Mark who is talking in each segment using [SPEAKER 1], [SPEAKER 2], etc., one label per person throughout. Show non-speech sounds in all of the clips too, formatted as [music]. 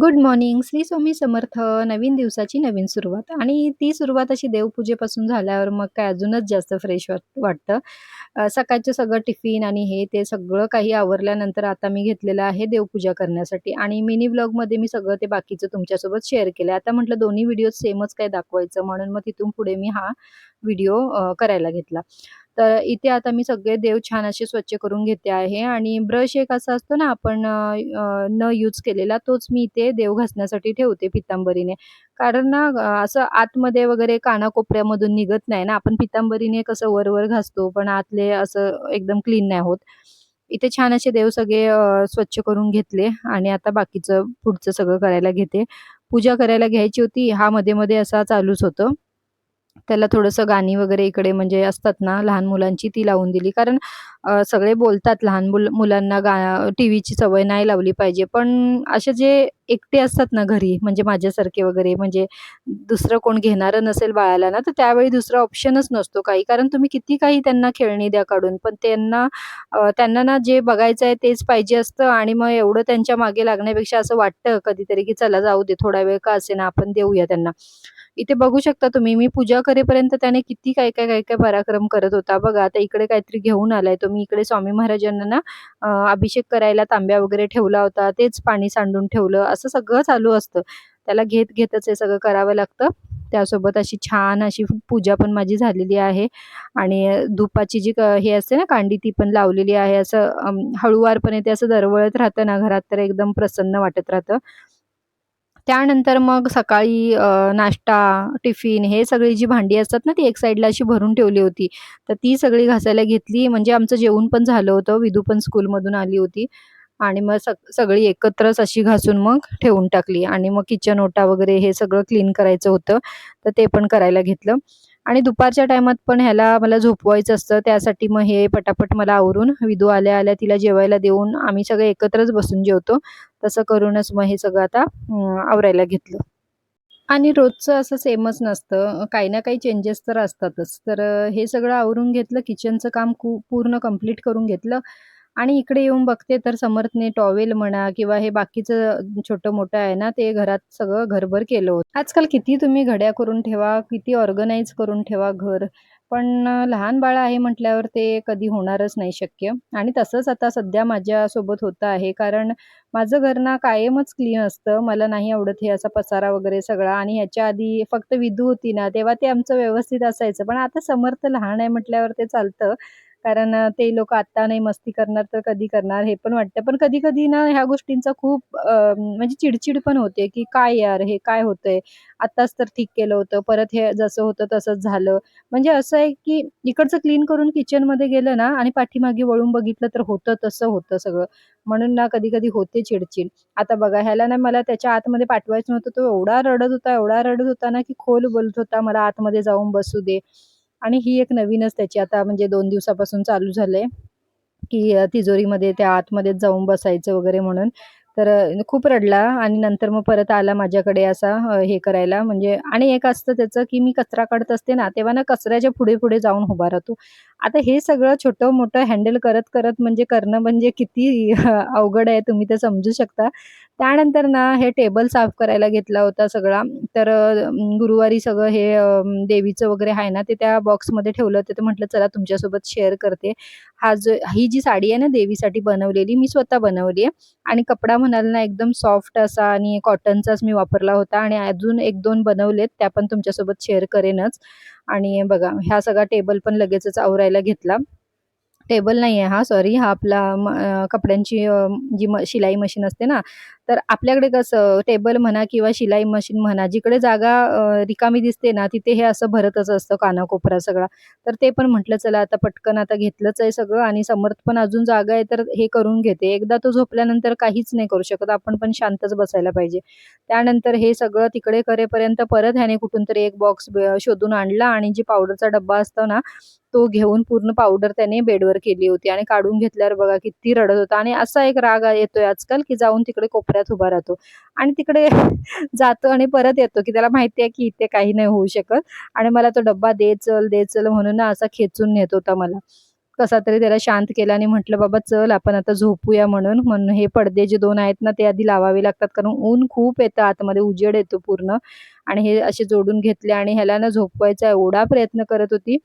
[SPEAKER 1] Good morning Shri Swami Samarth. नवीन दिवसाची नवीन सुरुवात. आणि ती सुरुवात अशी देवपूजेपासून झाल्यावर मग काय अजूनच जास्त फ्रेश वाट वाटतं. सकाळचं सगळं टिफिन आणि हे ते सगळं काही आवरल्यानंतर आता मी घेतलेलं आहे देवपूजा करण्यासाठी. आणि मिनी ब्लॉगमध्ये मी सगळं ते बाकीचं तुमच्यासोबत शेअर केलं आता म्हटलं दोन्ही व्हिडिओ सेमच काय दाखवायचं म्हणून मग तिथून पुढे मी हा व्हिडिओ करायला घेतला. तर इथे आता मी सगळे देव छान असे स्वच्छ करून घेते आहे आणि ब्रश एक असा असतो ना आपण न यूज केलेला तोच मी इथे देव घासण्यासाठी ठेवते पितांबरीने कारण ना असं आतमध्ये वगैरे कानाकोपऱ्यामधून निघत नाही ना आपण पितांबरीने कसं वर-वर घासतो पण आतले असं एकदम क्लीन नाही होत. इथे छान असे देव सगळे स्वच्छ करून घेतले आणि आता बाकीचं पुढचं सगळं करायला घेते. पूजा करायला घ्यायची होती हा मध्ये-मध्ये असा चालूच होतं. त्याला थोडंसं गाणी वगैरे इकडे म्हणजे असतात ना लहान मुलांची ती लावून दिली. कारण सगळे बोलतात लहान मुल मुलांना गा टीव्हीची सवय नाही लावली पाहिजे. पण असे जे एकटे असतात ना घरी म्हणजे माझ्यासारखे वगैरे म्हणजे दुसरं कोण घेणारं नसेल बाळाला ना, तर त्यावेळी दुसरा ऑप्शनच नसतो काही. कारण तुम्ही किती काही त्यांना खेळणी द्या काढून, पण त्यांना त्यांना ना जे बघायचं आहे तेच पाहिजे असतं आणि मग एवढं त्यांच्या मागे लागण्यापेक्षा असं वाटतं कधीतरी, की चला जाऊ दे थोडा वेळ का असे ना आपण देऊया त्यांना. इथे बघू शकता तुम्ही मी पूजा करेपर्यंत त्याने किती काय, काय, काय, काय पराक्रम करत होता. बघा आता इकडे काहीतरी घेऊन आलाय तो. मी इकडे स्वामी महाराजांना ना अभिषेक करायला तांब्या वगैरे ठेवला होता. तेच पाणी सांडून ठेवलं. असं सगळं चालू असतं. त्याला घेत-घेतच हे सगळं करावं लागतं. त्यासोबत अशी छान अशी पूजा पण माझी झालेली आहे आणि धुपाची जी हे असते ना कांडी ती पण लावलेली आहे. असं अं, हळूवारपणे ते असं दरवळत राहतं ना घरात तर एकदम प्रसन्न वाटत राहतं. त्यानंतर मग सकाळी नाश्ता, टिफिन हे सगळी जी भांडी असतात ना, ती एक साईडला अशी भरून ठेवली होती. तर ती सगळी घासायला घेतली. म्हणजे आमचं जेवण पण झालं होतं. विदू पण स्कूलमधून आली होती आणि मग सग सगळी एकत्रच अशी घासून मग ठेवून टाकली आणि मग किचन ओटा वगैरे हे सगळं क्लीन करायचं होतं. तर ते पण करायला घेतलं आणि दुपारच्या टाईमात पण ह्याला मला झोपवायचं असतं. त्यासाठी मग हे पटापट मला आवरून विदू आल्या-आल्या तिला जेवायला देऊन आम्ही सगळे एकत्रच बसून जेवतो. तसं करूनच मग हे सगळं आता आवरायला घेतलं. आणि रोजचं असं सेमच नसतं. काही ना काही चेंजेस तर असतातच. तर हे सगळं आवरून घेतलं. किचनचं काम खूप पूर्ण कंप्लीट करून घेतलं आणि इकडे येऊन बघते तर समर्थने टॉवेल म्हणा किंवा हे बाकीचं छोटं-मोठं आहे ना, ते घरात सगळं घरभर केलं होतं. आजकाल किती तुम्ही घड्या करून ठेवा, किती ऑर्गनाईज करून ठेवा घर, पण लहान बाळ आहे म्हटल्यावर ते कधी होणारच नाही शक्य आणि तसंच आता सध्या माझ्यासोबत होतं आहे. कारण माझं घर ना कायमच क्लीन असतं. मला नाही आवडत हे असा पसारा वगैरे सगळा आणि ह्याच्या आधी फक्त विधू होती ना, तेव्हा ते आमचं व्यवस्थित असायचं. पण आता समर्थ लहान आहे म्हटल्यावर ते चालतं. कारण ते लोक आता नाही मस्ती करणार तर कधी करणार हे पण वाटतं. पण कधी-कधी ना ह्या गोष्टींचा खूप म्हणजे चिडचिड पण होते, की "काय यार हे काय होतंय? आत्ताच तर ठीक केलं होतं. परत हे जसं होतं तसंच झालं." म्हणजे असं आहे, की इकडचं क्लीन करून किचनमध्ये गेलं ना आणि पाठीमागे वळून बघितलं तर होतं तसं होतं सगळं. म्हणून ना कधी-कधी होते चिडचिड आता बघा ह्याला ना मला त्याच्या आतमध्ये पाठवायचं नव्हतं. तो एवढा रडत होता, एवढा रडत होता ना, की खोल बोलत होता, "मला आतमध्ये जाऊन बसू दे." आणि ही एक नवीनच त्याची आता म्हणजे दोन दिवसापासून चालू झालंय, की तिजोरीमध्ये त्या आतमध्येच जाऊन बसायचं वगैरे म्हणून. तर खूप रडला आणि नंतर मग परत आला माझ्याकडे असा हे करायला म्हणजे आणि एक असतं त्याचं, की मी कचरा काढत असते ना, तेव्हा ना कचऱ्याच्या पुढे-पुढे जाऊन उभा राहतो. आता हे सगळं छोटं-मोठं हँडल करत-करत म्हणजे करणं म्हणजे किती अवघड आहे तुम्ही ते समजू शकता. त्यानंतर ना हे टेबल साफ करायला घेतला होता सगळा. तर गुरुवारी सगळं हे देवीचं वगैरे आहे ना, ते त्या बॉक्समध्ये ठेवलं होतं. तर म्हटलं चला तुमच्यासोबत शेअर करते. हा जो ही जी साडी आहे ना देवीसाठी बनवलेली, मी स्वतः बनवली आहे आणि कपडा म्हणाल ना एकदम सॉफ्ट असा आणि कॉटनचाच मी वापरला होता आणि अजून 1-2 बनवलेत, त्या पण तुमच्यासोबत शेअर करेनच. आणि बघा ह्या सगळा टेबल पण लगेचच आवरायला घेतला. टेबल नाही आहे हा सॉरी हा आपला म कपड्यांची जी म शिलाई मशीन असते ना, तर आपल्याकडे कसं टेबल म्हणा किंवा शिलाई मशीन म्हणा, जिकडे जागा रिकामी दिसते ना, तिथे हे असं भरतच असतं कानाकोपरा सगळा. तर ते पण म्हटलं चला आता पटकन आता घेतलंच आहे सगळं आणि समर्थ पण अजून जागा आहे तर हे करून घेते. एकदा तो झोपल्यानंतर काहीच नाही करू शकत. आपण पण शांतच बसायला पाहिजे. त्यानंतर हे सगळं तिकडे करेपर्यंत परत ह्याने कुठून तरी एक बॉक्स शोधून आणला आणि जी पावडरचा डब्बा असतो ना, तो घेऊन पूर्ण पावडर त्याने बेडवर केली होती आणि काढून घेतल्यावर बघा किती रडत होता आणि असा एक राग येतोय आजकाल, की जाऊन तिकडे कोपऱ्यात उभा राहतो. आणि तिकडे [laughs] जातो आणि परत येतो, की त्याला माहिती आहे, की इथे काही नाही होऊ शकत. आणि मला तो डब्बा दे चल, दे चल म्हणून ना असा खेचून नेत होता मला. कसा तरी त्याला शांत केला आणि म्हटलं बाबा चल आपण आता झोपूया म्हणून. म्हणून हे पडदे जे दोन आहेत ना ते आधी लावावे लागतात. कारण ऊन खूप येतं आतमध्ये उजेड येतो पूर्ण. आणि हे असे जोडून घेतले आणि ह्याला ना झोपवायचा एवढा प्रयत्न करत होती.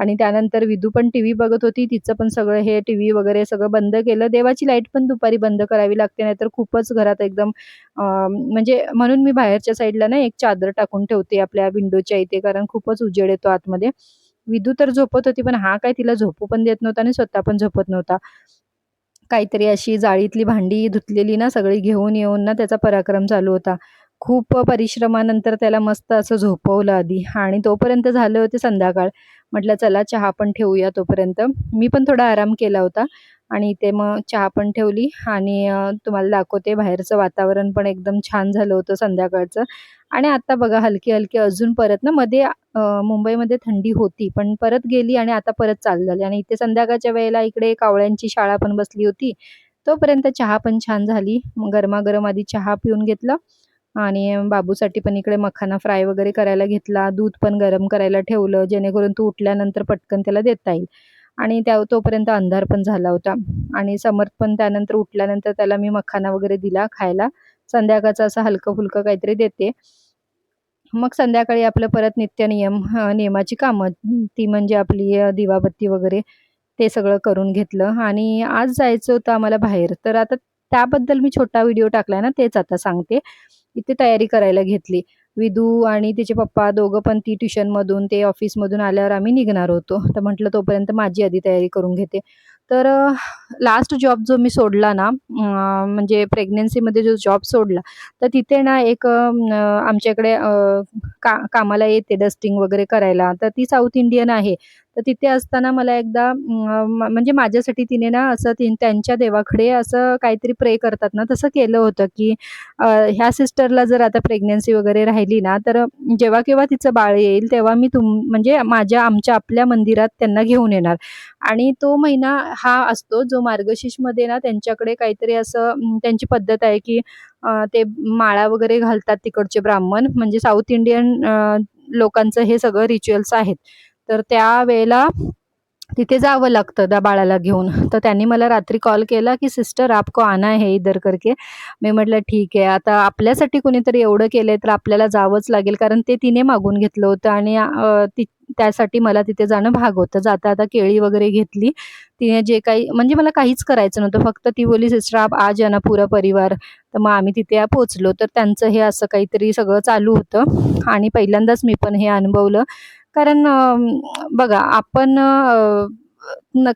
[SPEAKER 1] आणि त्यानंतर विदू पण टी व्ही बघत होती. तिचं पण सगळं हे टी व्ही वगैरे सगळं बंद केलं. देवाची लाइट पण दुपारी बंद करावी लागते नाहीतर खूपच घरात एकदम म्हणजे म्हणून मी बाहेरच्या साईडला ना एक चादर टाकून ठेवते आपल्या विंडोच्या इथे कारण खूपच उजेड येतो आतमध्ये. विदू तर झोपत होती पण हा काय तिला झोपू पण देत नव्हता आणि स्वतः पण झोपत नव्हता. काहीतरी अशी जाळीतली भांडी धुतलेली ना सगळी घेऊन येऊन ना त्याचा पराक्रम चालू होता. खूप परिश्रमानंतर त्याला मस्त असं झोपवलं आधी आणि तोपर्यंत झालं होते संध्याकाळ. म्हटलं चला चहा पण ठेवूया तोपर्यंत. मी पण थोडा आराम केला होता आणि इथे मग चहा पण ठेवली आणि तुम्हाला दाखवते बाहेरचं वातावरण पण एकदम छान झालं होतं संध्याकाळचं. आणि आता बघा हलकी हलकी अजून परत ना मध्ये मुंबईमध्ये थंडी होती पण परत गेली आणि आता परत चालू झाली. आणि इथे संध्याकाळच्या वेळेला इकडे कावळ्यांची शाळा पण बसली होती. तोपर्यंत चहा पण छान झाली. गरमागरम आधी चहा पिऊन घेतलं. आणि बाबूसाठी पण इकडे मखाना फ्राय वगैरे करायला घेतला. दूध पण गरम करायला ठेवलं. जेणेकरून तू उठल्यानंतर पटकन त्याला देता येईल. आणि त्या तोपर्यंत अंधार पण झाला होता. आणि समर्थ पण त्यानंतर उठल्यानंतर त्याला मी मखाना वगैरे दिला खायला. संध्याकाळचं असं हलकं फुलकं काहीतरी देते. मग संध्याकाळी आपलं परत नित्य नियम नियमाची कामं ती म्हणजे आपली दिवाबत्ती वगैरे ते सगळं करून घेतलं. आणि आज जायचं होतं आम्हाला बाहेर. तर आता त्याबद्दल मी छोटा व्हिडिओ टाकलाय ना तेच आता सांगते. इथे तयारी करायला घेतली. विदू आणि तिचे पप्पा दोघं पण ती ट्युशनमधून ते ऑफिसमधून आल्यावर आम्ही निघणार होतो. [laughs] तर म्हटलं तोपर्यंत माझी आधी तयारी करून घेते. तर लास्ट जॉब जो मी सोडला ना म्हणजे प्रेग्नेन्सीमध्ये जो जॉब सोडला तर तिथे ना एक आमच्याकडे का कामाला येते डस्टिंग वगैरे करायला. तर ती साऊथ इंडियन आहे. तर तिथे असताना मला एकदा म्हणजे माझ्यासाठी तिने ना असं त्यांच्या देवाकडे असं काहीतरी प्रे करतात ना तसं केलं होतं की ह्या सिस्टरला जर आता प्रेग्नन्सी वगैरे राहिली ना तर जेव्हा केव्हा तिचं बाळ येईल तेव्हा मी तुम म्हणजे माझ्या आमच्या आपल्या मंदिरात त्यांना घेऊन येणार. आणि तो महिना हा असतो जो मार्गशीर्षमध्ये ना त्यांच्याकडे काहीतरी असं त्यांची पद्धत आहे की ते माळा वगैरे घालतात तिकडचे ब्राह्मण म्हणजे साऊथ इंडियन लोकांचं हे सगळं रिच्युअल्स आहेत. तर त्या वेळेला तिथे जावं लागतं त्या बाळाला घेऊन. तर त्यांनी मला रात्री कॉल केला की सिस्टर आपको आना है इधर करके. मी म्हटलं ठीक आहे. आता आपल्यासाठी कोणीतरी एवढं केलंय तर आपल्याला जावंच लागेल. कारण ते तिने मागून घेतलं होतं आणि ती त्यासाठी मला तिथे जाणं भाग होतं. जाता आता केळी वगैरे घेतली. तिने जे काही म्हणजे मला काहीच करायचं नव्हतं. फक्त ती बोली सिस्टर आप आज ना पुरा परिवार. तर मग आम्ही तिथे पोचलो तर त्यांचं हे असं काहीतरी सगळं चालू होतं. आणि पहिल्यांदाच मी पण हे अनुभवलं. कारण बघा आपण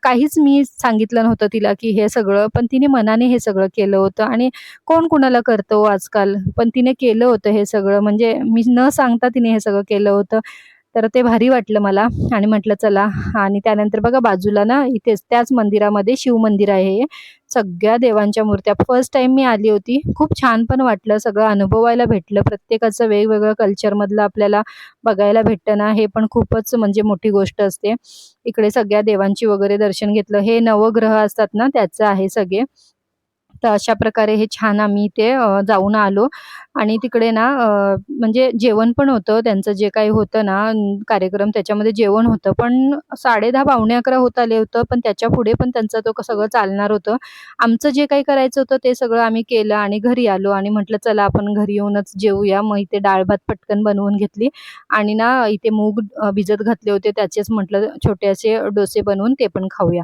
[SPEAKER 1] काहीच मी सांगितलं नव्हतं तिला की हे सगळं पण तिने मनाने हे सगळं केलं होतं आणि कोण कुणाला करतो हो आजकाल? पण तिने केलं होतं हे सगळं. म्हणजे मी न सांगता तिने हे सगळं केलं होतं. तर ते भारी वाटलं मला. आणि म्हटलं चला. आणि त्यानंतर बघा बाजूला ना इथेच त्याच मंदिरामध्ये शिव मंदिर आहे सगळ्या देवांच्या मूर्त्या. फर्स्ट टाइम मी आली होती. खूप छान पण वाटलं. सगळं अनुभवायला भेटलं. प्रत्येकाचं वेगवेगळं कल्चरमधलं आपल्याला बघायला भेटतं ना हे पण खूपच म्हणजे मोठी गोष्ट असते. इकडे सगळ्या देवांची वगैरे दर्शन घेतलं. हे नवग्रह असतात ना त्याचं आहे सगळे. तर अशा प्रकारे हे छान आम्ही इथे जाऊन आलो. आणि तिकडे ना म्हणजे जेवण पण होतं. त्यांचं जे काही होतं ना कार्यक्रम त्याच्यामध्ये जेवण होतं. पण साडे दहा पावणे अकरा होत आले होतं. पण त्याच्या पुढे पण त्यांचं तो सगळं चालणार होतं. आमचं जे काही करायचं होतं ते सगळं आम्ही केलं आणि घरी आलो. आणि म्हटलं चला आपण घरी येऊनच जेवूया मग इथे डाळ भात पटकन बनवून घेतली. आणि ना इथे मूग भिजत घातले होते. त्याचेच म्हटलं छोटे असे डोसे बनवून ते पण खाऊया.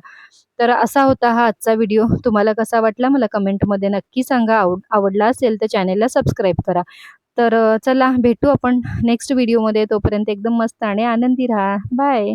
[SPEAKER 1] तर असा होता हा आजचा व्हिडिओ. तुम्हाला कसा वाटला? मला कमेंटमध्ये नक्की सांगा. आवड आवडला असेल तर चॅनेलला सबस्क्राईब करा. तर चला भेटू आपण नेक्स्ट व्हिडिओमध्ये. तोपर्यंत एकदम मस्त आणि आनंदी राहा. बाय.